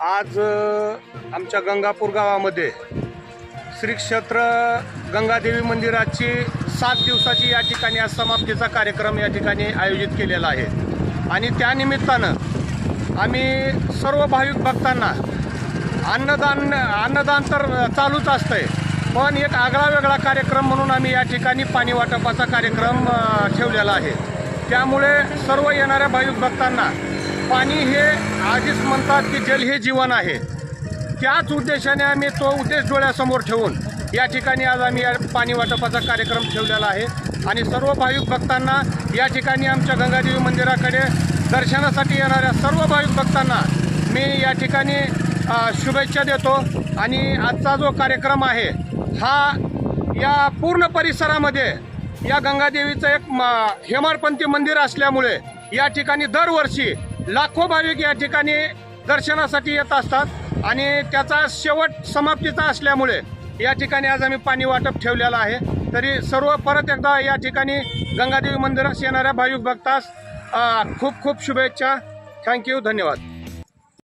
आज आमच्या गंगापूर गावामध्ये श्री क्षेत्र गंगादेवी मंदिराची सात दिवसाची या ठिकाणी आज समाप्तीचा कार्यक्रम या ठिकाणी आयोजित केलेला आहे. आणि त्यानिमित्तानं आम्ही सर्व भाविक भक्तांना अन्नदान अन्नदान तर चालूच असतं आहे पण एक आगळा वेगळा कार्यक्रम म्हणून आम्ही या ठिकाणी पाणी वाटपाचा कार्यक्रम ठेवलेला आहे. त्यामुळे सर्व येणाऱ्या भाविक भक्तांना पाणी हे आधीच म्हणतात की जल हे जीवन आहे. त्याच उद्देशाने आम्ही तो उद्देश डोळ्यासमोर ठेवून या ठिकाणी आज आम्ही या पाणी वाटपाचा कार्यक्रम ठेवलेला आहे. आणि सर्व भाविक भक्तांना या ठिकाणी आमच्या गंगादेवी मंदिराकडे दर्शनासाठी येणाऱ्या सर्व भाविक भक्तांना मी या ठिकाणी शुभेच्छा देतो. आणि आजचा जो कार्यक्रम आहे हा या पूर्ण परिसरामध्ये या गंगादेवीचं एक म- हेमाडपंथी मंदिर असल्यामुळे या ठिकाणी दरवर्षी लाखो भाविक या ठिकाणी दर्शनासाठी येत असतात आणि त्याचा शेवट समाप्तीचा असल्यामुळे या ठिकाणी आज आम्ही पाणी वाटप ठेवलेलं आहे. तरी सर्व परत एकदा या ठिकाणी गंगादेवी मंदिरास येणाऱ्या भाविक भक्तास खूप खूप शुभेच्छा. थँक्यू धन्यवाद.